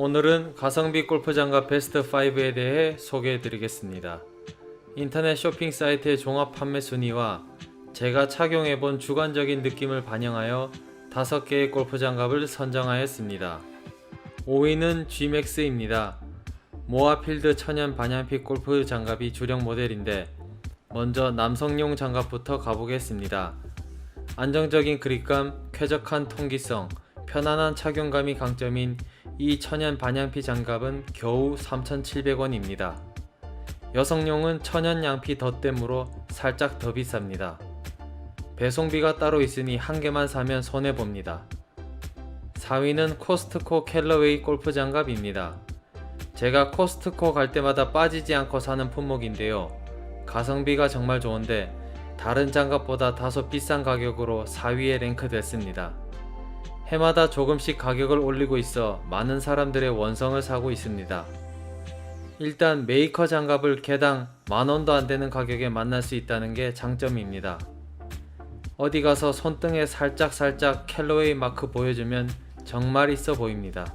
오늘은 가성비 골프 장갑 베스트 5에 대해 소개해 드리겠습니다. 인터넷 쇼핑 사이트의 종합 판매 순위와 제가 착용해 본 주관적인 느낌을 반영하여 5개의 골프 장갑을 선정하였습니다. 5위는 Gmax입니다. 모아필드 천연 반얀빛 골프 장갑이 주력 모델인데 먼저 남성용 장갑부터 가보겠습니다. 안정적인 그립감, 쾌적한 통기성, 편안한 착용감이 강점인 이 천연 반양피 장갑은 겨우 3,700원입니다. 여성용은 천연 양피 덧댐으로 살짝 더 비쌉니다. 배송비가 따로 있으니 한 개만 사면 손해봅니다. 4위는 코스트코 캘러웨이 골프 장갑입니다. 제가 코스트코 갈 때마다 빠지지 않고 사는 품목인데요. 가성비가 정말 좋은데 다른 장갑보다 다소 비싼 가격으로 4위에 랭크됐습니다. 해마다 조금씩 가격을 올리고 있어 많은 사람들의 원성을 사고 있습니다. 일단 메이커 장갑을 개당 만원도 안 되는 가격에 만날 수 있다는 게 장점입니다. 어디 가서 손등에 살짝살짝 캘로웨이 마크 보여주면 정말 있어 보입니다.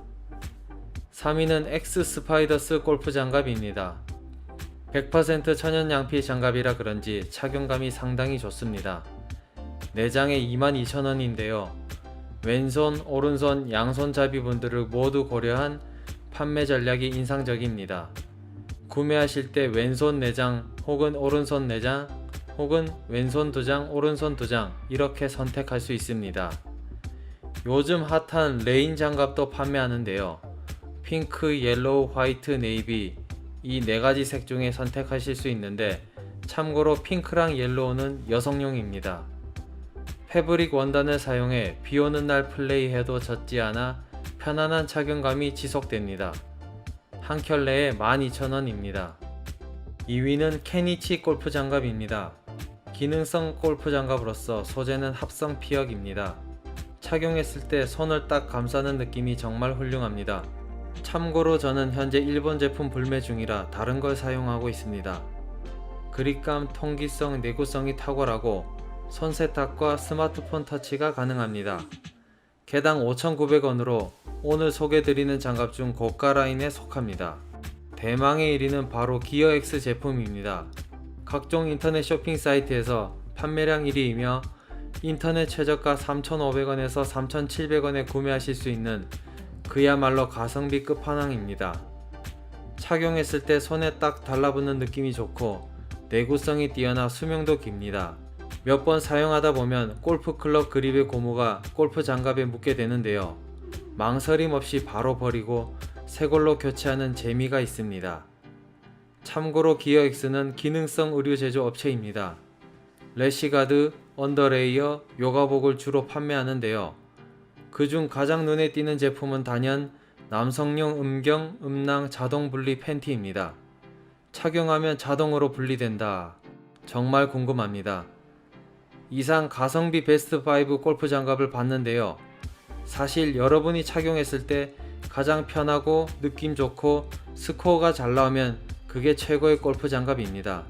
3위는 엑스 스파이더스 골프 장갑입니다. 100% 천연 양피 장갑이라 그런지 착용감이 상당히 좋습니다. 4장에 22,000원인데요. 왼손, 오른손, 양손잡이 분들을 모두 고려한 판매 전략이 인상적입니다. 구매하실 때 왼손 4장 혹은 오른손 4장 혹은 왼손 2장, 오른손 2장 이렇게 선택할 수 있습니다. 요즘 핫한 레인 장갑도 판매하는데요. 핑크, 옐로우, 화이트, 네이비 이 네 가지 색 중에 선택하실 수 있는데 참고로 핑크랑 옐로우는 여성용입니다. 패브릭 원단을 사용해 비 오는 날 플레이해도 젖지 않아 편안한 착용감이 지속됩니다. 한 켤레에 12,000원입니다. 2위는 케니치 골프 장갑입니다. 기능성 골프 장갑으로서 소재는 합성 피혁입니다. 착용했을 때 손을 딱 감싸는 느낌이 정말 훌륭합니다. 참고로 저는 현재 일본 제품 불매 중이라 다른 걸 사용하고 있습니다. 그립감, 통기성, 내구성이 탁월하고 손 세탁과 스마트폰 터치가 가능합니다. 개당 5,900원으로 오늘 소개드리는 장갑 중 고가 라인에 속합니다. 대망의 1위는 바로 기어X 제품입니다. 각종 인터넷 쇼핑 사이트에서 판매량 1위이며 인터넷 최저가 3,500원에서 3,700원에 구매하실 수 있는 그야말로 가성비 끝판왕입니다. 착용했을 때 손에 딱 달라붙는 느낌이 좋고 내구성이 뛰어나 수명도 깁니다. 몇 번 사용하다 보면 골프 클럽 그립의 고무가 골프 장갑에 묻게 되는데요. 망설임 없이 바로 버리고 새 걸로 교체하는 재미가 있습니다. 참고로 기어엑스는 기능성 의류 제조 업체입니다. 래시가드, 언더레이어, 요가복을 주로 판매하는데요. 그중 가장 눈에 띄는 제품은 단연 남성용 음경, 음낭 자동 분리 팬티입니다. 착용하면 자동으로 분리된다. 정말 궁금합니다. 이상 가성비 베스트 5 골프 장갑을 봤는데요. 사실 여러분이 착용했을 때 가장 편하고 느낌 좋고 스코어가 잘 나오면 그게 최고의 골프 장갑입니다.